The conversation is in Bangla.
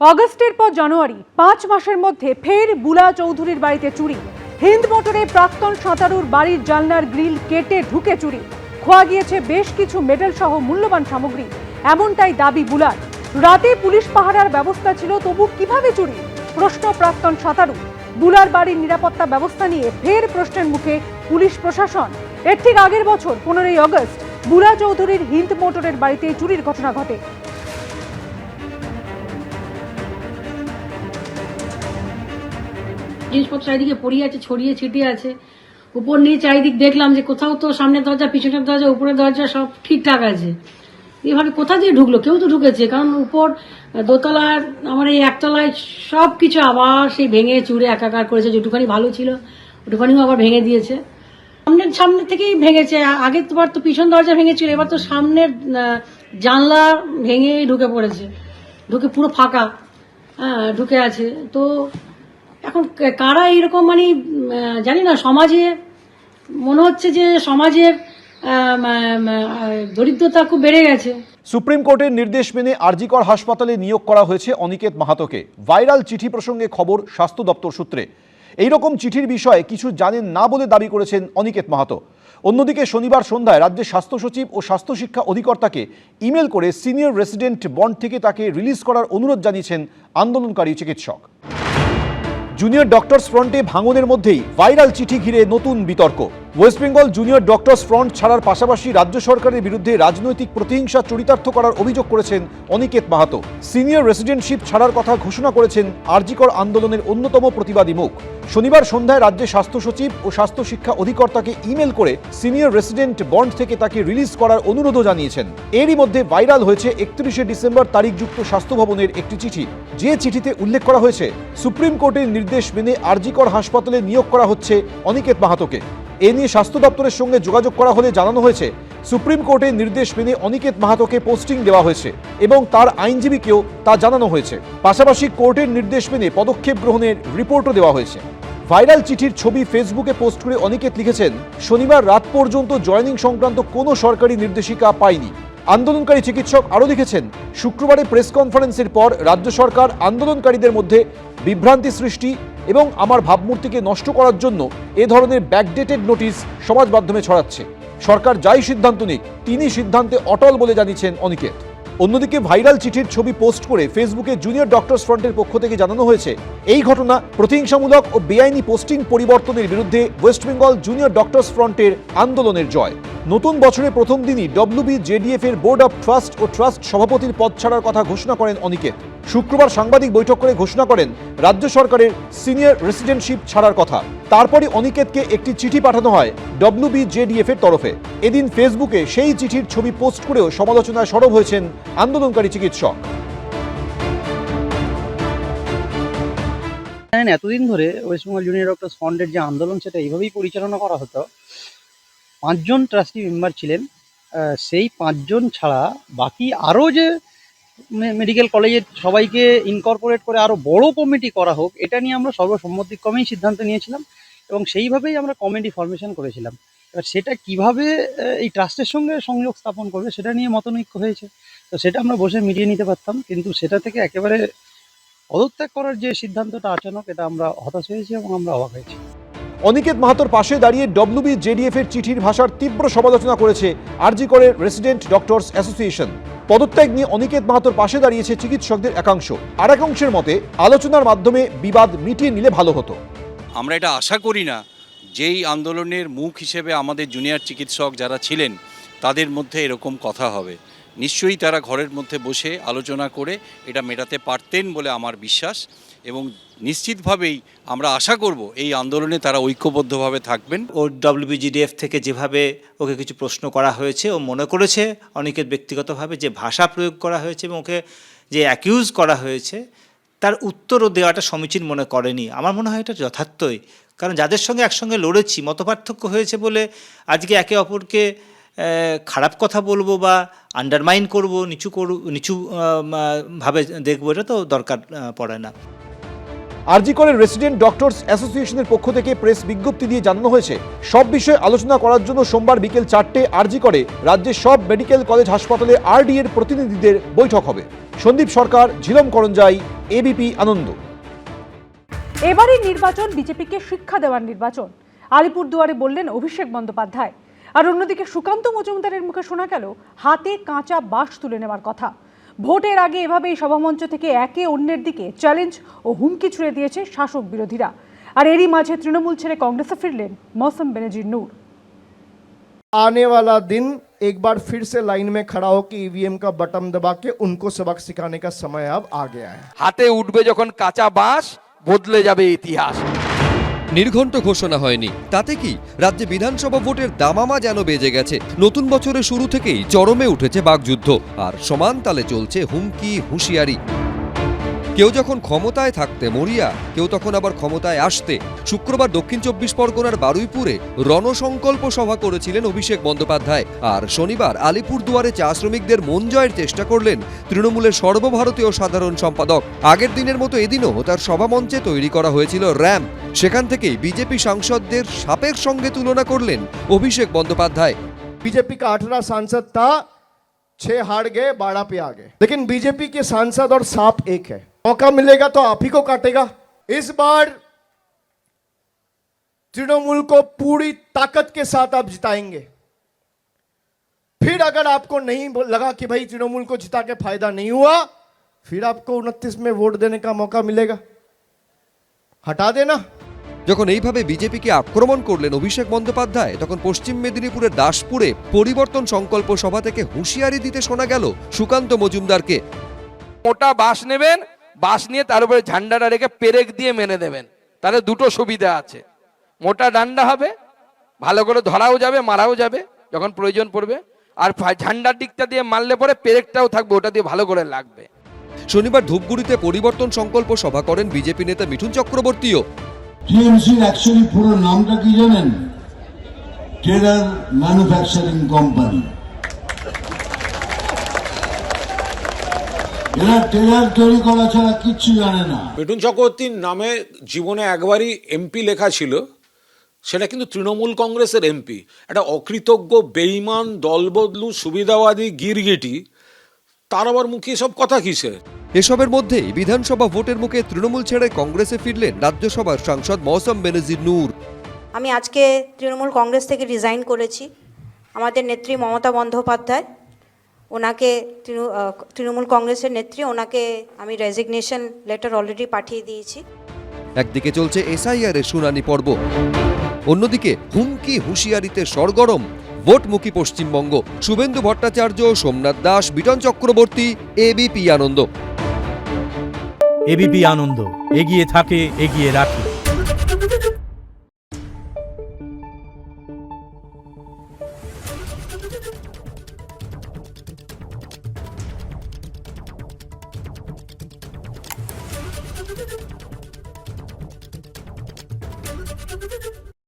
অগস্টের পর জানুয়ারি, পাঁচ মাসের মধ্যে ফের বুলা চৌধুরীর বাড়িতে চুরি। হিন্দ মোটরে প্রাক্তন সাঁতারুর বাড়ির জানলার গ্রিল কেটে ঢুকে চুরি। খোয়া গিয়েছে বেশ কিছু মেডেল সহ মূল্যবান সামগ্রী, এমনটাই দাবি বুলার। রাতে পুলিশ পাহারার ব্যবস্থা ছিল, তবু কীভাবে চুরি? প্রশ্ন প্রাক্তন সাঁতারু। বুলার বাড়ির নিরাপত্তা ব্যবস্থা নিয়ে ফের প্রশ্নের মুখে পুলিশ প্রশাসন। এর ঠিক আগের বছর, পনেরোই অগস্ট, বুলা চৌধুরীর হিন্দ মোটরের বাড়িতে চুরির ঘটনা ঘটে। জিনিসপত্র চারিদিকে পড়িয়ে আছে, ছড়িয়ে ছিটিয়ে আছে। উপর নিয়ে চারিদিক দেখলাম যে কোথাও তো সামনের দরজা, পিছনের দরজা, উপরের দরজা সব ঠিকঠাক আছে। এভাবে কোথা দিয়ে ঢুকলো? কেউ তো ঢুকেছে, কারণ উপর দোতলার, আমার এই একতলায় সব কিছু আবার সেই ভেঙে চুরে একাকার করেছে, যেটুখানি ভালো ছিল, ওটুখানিও আবার ভেঙে দিয়েছে। সামনের, সামনে থেকেই ভেঙেছে, আ- আগের তোমার তো পিছন দরজা ভেঙেছিল, এবার তো সামনের জানলা ভেঙে ঢুকে পড়েছে। ঢুকে পুরো ফাঁকা হ্যাঁ ঢুকে আছে। তো এখন কারা এইরকম মানে জানি না, সমাজে মনে হচ্ছে যে সমাজের দরিদ্রতা খুব বেড়ে গেছে। সুপ্রিম কোর্টের নির্দেশ মেনে আরজিকর হাসপাতালে নিয়োগ করা হয়েছে অনিকেত মাহাতোকে। ভাইরাল চিঠি প্রসঙ্গে খবর স্বাস্থ্য দপ্তর সূত্রে। এই রকম চিঠির বিষয়ে কিছু জানেন না বলে দাবি করেছেন অনিকেত মাহাতো। অন্যদিকে শনিবার সন্ধ্যায় রাজ্যের স্বাস্থ্য সচিব ও স্বাস্থ্য শিক্ষা অধিকর্তাকে ইমেল করে সিনিয়র রেসিডেন্ট বন্ড থেকে তাকে রিলিজ করার অনুরোধ জানিয়েছেন আন্দোলনকারী চিকিৎসক। জুনিয়র ডক্টরস ফ্রন্টে ভাঙনের মধ্যেই ভাইরাল চিঠি ঘিরে নতুন বিতর্ক। West Bengal junior doctors front ছাড়ার পাশাপাশি রাজ্য সরকারের বিরুদ্ধে রাজনৈতিক প্রতিহিংসা চরিতার্থ করার অভিযোগ করেছেন অনিকেত মাহাতো। সিনিয়র রেসিডেন্টশিপ ছাড়ার কথা ঘোষণা করেছেন আরজিকর আন্দোলনের অন্যতম প্রতিবাদী মুখ। শনিবার সন্ধ্যায় রাজ্যের স্বাস্থ্য সচিব ও স্বাস্থ্য শিক্ষা অধিকর্তাকে ইমেল করে সিনিয়র রেসিডেন্ট বন্ড থেকে তাকে রিলিজ করার অনুরোধও জানিয়েছেন। এরই মধ্যে ভাইরাল হয়েছে একত্রিশে ডিসেম্বর তারিখযুক্ত স্বাস্থ্য ভবনের একটি চিঠি। যে চিঠিতে উল্লেখ করা হয়েছে, সুপ্রিম কোর্টের নির্দেশ মেনে আরজিকর হাসপাতালে নিয়োগ করা হচ্ছে অনিকেত মাহাতোকে। এ নিয়ে স্বাস্থ্য দপ্তরের সঙ্গে যোগাযোগ করা হলে জানানো হয়েছে, সুপ্রিম কোর্টের নির্দেশ মেনে অনিকেত মাহাতোকে পোস্টিং দেওয়া হয়েছে এবং তার আইনজীবীকেও তা জানানো হয়েছে। পাশাপাশি কোর্টের নির্দেশ মেনে পদক্ষেপ গ্রহণের রিপোর্টও দেওয়া হয়েছে। ভাইরাল চিঠির ছবি ফেসবুকে পোস্ট করে অনিকেত লিখেছেন, শনিবার রাত পর্যন্ত জয়নিং সংক্রান্ত কোনো সরকারি নির্দেশিকা পায়নি। আন্দোলনকারী চিকিৎসক আরও লিখেছেন শুক্রবারে প্রেস কনফারেন্সের পর রাজ্য সরকার আন্দোলনকারীদের মধ্যে বিভ্রান্তি সৃষ্টি এবং আমার ভাবমূর্তিকে নষ্ট করার জন্য এ ধরনের ব্যাকডেটেড নোটিশ সমাজ মাধ্যমে ছড়াচ্ছে। সরকার যাই সিদ্ধান্ত নিক, তিনি সিদ্ধান্তে অটল বলে জানিয়েছেন অনিকেত। অন্যদিকে ভাইরাল চিঠির ছবি পোস্ট করে ফেসবুকে জুনিয়র ডক্টরস ফ্রন্টের পক্ষ থেকে জানানো হয়েছে, এই ঘটনা প্রতিহিংসামূলক ও বেআইনি পোস্টিং পরিবর্তনের বিরুদ্ধে ওয়েস্ট বেঙ্গল জুনিয়র ডক্টরস ফ্রন্টের আন্দোলনের জয়। নতুন বছরের প্রথম দিনই ডব্লিউবি জেডিএফ এর বোর্ড অব ট্রাস্ট ও ট্রাস্ট সভাপতির পদ ছাড়ার কথা ঘোষণা করেন অনিকেত। শুক্রবার সাংবাদিক বৈঠক করে ঘোষণা করেন রাজ্য সরকারের সিনিয়র রেসিডেন্টশিপ ছাড়ার কথা। তারপরই অনিকেতকে একটি চিঠি পাঠানো হয় ডব্লিউবি জেডিএফ এর তরফে। এদিন ফেসবুকে সেই চিঠির ছবি পোস্ট করেও সমালোচনায় সরব হয়েছেন আন্দোলনকারী চিকিৎসক। এতদিন ধরে ওয়েস্টবেঙ্গল জুনিয়র ডক্টর ফন্ডের যে আন্দোলন, সেটা এইভাবেই পরিচালনা করা হতো। পাঁচজন ট্রাস্টি মেম্বার ছিলেন সেই পাঁচজন ছাড়া বাকি আরও যে মেডিকেল কলেজের সবাইকে ইনকর্পোরেট করে আরও বড় কমিটি করা হোক, এটা নিয়ে আমরা সর্বসম্মতিক্রমেই সিদ্ধান্ত নিয়েছিলাম এবং সেইভাবেই আমরা কমিটি ফর্মেশন করেছিলাম। এবার সেটা কীভাবে এই ট্রাস্টের সঙ্গে সংযোগ স্থাপন করবে সেটা নিয়ে মতনৈক্য হয়েছে। তো সেটা আমরা বসে মিটিয়ে নিতে পারতাম, কিন্তু সেটা থেকে একেবারে পদত্যাগ করার যে সিদ্ধান্তটা আচানক, এটা আমরা হতাশ হয়েছি এবং আমরা অবাক হয়েছি। অনিকেত মাহাতোর পাশে দাঁড়িয়ে ডব্লিউবি জেডিএফ এর চিঠির ভাষার তীব্র সমালোচনা করেছে আরজি করের রেসিডেন্ট ডক্টরস অ্যাসোসিয়েশন পদত্যাগ নিয়ে অনিকেত মাহাতোর পাশে দাঁড়িয়েছে চিকিৎসকদের একাংশ। আর একাংশের মতে, আলোচনার মাধ্যমে বিবাদ মিটিয়ে নিলে ভালো হতো। আমরা এটা আশা করি না যেই আন্দোলনের মুখ হিসেবে আমাদের জুনিয়র চিকিৎসক যারা ছিলেন, তাদের মধ্যে এরকম কথা হবে। নিশ্চয়ই তারা ঘরের মধ্যে বসে আলোচনা করে এটা মেটাতে পারতেন বলে আমার বিশ্বাস। এবং নিশ্চিতভাবেই আমরা আশা করব এই আন্দোলনে তারা ঐক্যবদ্ধভাবে থাকবেন। ও ডব্লিউবিজিডিএফ থেকে যেভাবে ওকে কিছু প্রশ্ন করা হয়েছে, ও মনে করেছে অনেকের ব্যক্তিগতভাবে যে ভাষা প্রয়োগ করা হয়েছে এবং ওকে যে অ্যাকিউজ করা হয়েছে, তার উত্তরও দেওয়াটা সমীচীন মনে করেনি। আমার মনে হয় এটা যথার্থই। কারণ যাদের সঙ্গে একসঙ্গে লড়েছি, মতপার্থক্য হয়েছে বলে আজকে একে অপরকে খারাপ কথা বলব বা আন্ডারমাইন করব, নিচু করব নিচু ভাবে দেখব, এটা তো দরকার পড়ে না। আরজি করের রেসিডেন্ট ডক্টরস অ্যাসোসিয়েশনের পক্ষ থেকে প্রেস বিজ্ঞপ্তি দিয়ে জানানো হয়েছে, সব বিষয়ে আলোচনা করার জন্য সোমবার বিকেল চারটে আরজি করে রাজ্যের সব মেডিকেল কলেজ হাসপাতালে আরডি এর প্রতিনিধিদের বৈঠক হবে। সন্দীপ সরকার, ঝিলম করঞ্জাই এবিপি আনন্দ। এবারের নির্বাচন বিজেপিকে শিক্ষা দেওয়ার নির্বাচন। আলিপুরদুয়ারে বললেন অভিষেক বন্দ্যোপাধ্যায়। আর অন্যদিকে সুকান্ত মজুমদারের মুখে শোনা গেল, হাতে কাঁচা বাঁশ তুলে নেওয়ার কথা। ভোটের আগে এভাবেই সভামঞ্চ থেকে একে অন্যের দিকে চ্যালেঞ্জ ও হুমকি ছুড়ে দিয়েছে শাসক বিরোধীরা আর এরই মাঝে তৃণমূল ছেড়ে কংগ্রেসে ফিরলেন মৌসম বেনজির নূর आने वाला दिन एक बार फिर से लाइन में खड़ा हो कि ईवीएम का बटन दबा के उनको सबक सिखाने का समय अब आ गया है হাতে উঠবে যখন কাঁচা বাঁশ বদলে যাবে ইতিহাস নির্ঘণ্ট ঘোষণা হয়নি। তাতে কি? রাজ্যে বিধানসভা ভোটের দামামা যেন বেজে গেছে। নতুন বছরের শুরু থেকেই চরমে উঠেছে বাগযুদ্ধ আর সমান তালে চলছে হুমকি, হুঁশিয়ারি। কেউ যখন ক্ষমতায় থাকতে মরিয়া কেউ তখন আবার ক্ষমতায় আসতে শুক্রবার দক্ষিণ চব্বিশ পরগনার বারুইপুরে রণসংকল্প সভা করেছিলেন অভিষেক বন্দ্যোপাধ্যায় আর শনিবার আলিপুরদুয়ারে চা শ্রমিকদের মন জয়ের চেষ্টা করলেন তৃণমূলের সর্বভারতীয় সাধারণ সম্পাদক আগের দিনের মতো এদিনও তার সভামঞ্চে তৈরি করা হয়েছিল র্যাম্প সেখান থেকেই বিজেপি সাংসদদের সাপের সঙ্গে তুলনা করলেন অভিষেক বন্দ্যোপাধ্যায় बीजेपी का अठारह सांसद था छह हार गए बारह पे आ गए लेकिन बीजेपी के सांसद और सांप एक है मौका मिलेगा तो आप ही को काटेगा इस बार तृणमूल को पूरी ताकत के साथ आप जिताएंगे फिर अगर आपको नहीं लगा कि भाई तृणमूल को जिता के फायदा नहीं हुआ फिर आपको उनतीस में वोट देने का मौका मिलेगा हटा देना যখন এইভাবে বিজেপিকে আক্রমণ করলেন অভিষেক বন্দ্যোপাধ্যায় তখন পশ্চিম মেদিনীপুরের দাসপুরে পরিবর্তন সংকল্প সভা থেকে হুঁশিয়ারি দিতে শোনা গেল সুকান্ত মজুমদারকে মোটা বাঁশ নেবেন বাঁশ নিয়ে তার উপরে ঝান্ডাটা রেখে পেরেক দিয়ে মেনে দেবেন। তাহলে দুটো সুবিধা আছে। মোটা ডান্ডা হবে ভালো করে ধরাও যাবে মারাও যাবে যখন প্রয়োজন পড়বে। আর ঝান্ডার দিকটা দিয়ে মারলে পরে পেরেকটাও থাকবে ওটা দিয়ে ভালো করে লাগবে। শনিবার ধূপগুড়িতে পরিবর্তন সংকল্প সভা করেন বিজেপি নেতা মিঠুন চক্রবর্তীও। টিএমসির অ্যাকচুয়ালি পুরো নামটা কি জানেন? টেরার ম্যানুফ্যাকচারিং কোম্পানি এরা টেরার তৈরি করা ছাড়া কিচ্ছু জানে না। মিঠুন চক্রবর্তীর নামে জীবনে একবারই এমপি লেখা ছিল। সেটা কিন্তু তৃণমূল কংগ্রেসের এমপি। একটা অকৃতজ্ঞ বেইমান দলবদলু সুবিধাবাদী গিরগিটি তার আবার মুখে সব কথা কিসের? এসবের মধ্যেই বিধানসভা ভোটের মুখে তৃণমূল ছেড়ে কংগ্রেসে ফিরলেন রাজ্যসভার সাংসদ মৌসম বেনজির নূর। আমি আজকে তৃণমূল কংগ্রেস থেকে রিজাইন করেছি। আমাদের নেত্রী মমতা বন্দ্যোপাধ্যায় ওনাকে তৃণ- তৃণমূল কংগ্রেসের নেত্রী ওনাকে আমি রেজিগনেশন লেটার অলরেডি পাঠিয়ে দিয়েছি। একদিকে চলছে এসআইআর এর শুনানি পর্ব অন্যদিকে হুমকি হুঁশিয়ারিতে সরগরম ভোটমুখী পশ্চিমবঙ্গ শুভেন্দু ভট্টাচার্য সোমনাথ দাস বিটন চক্রবর্তী এবিপি আনন্দ এবিপি আনন্দ এগিয়ে থাকে এগিয়ে রাখে।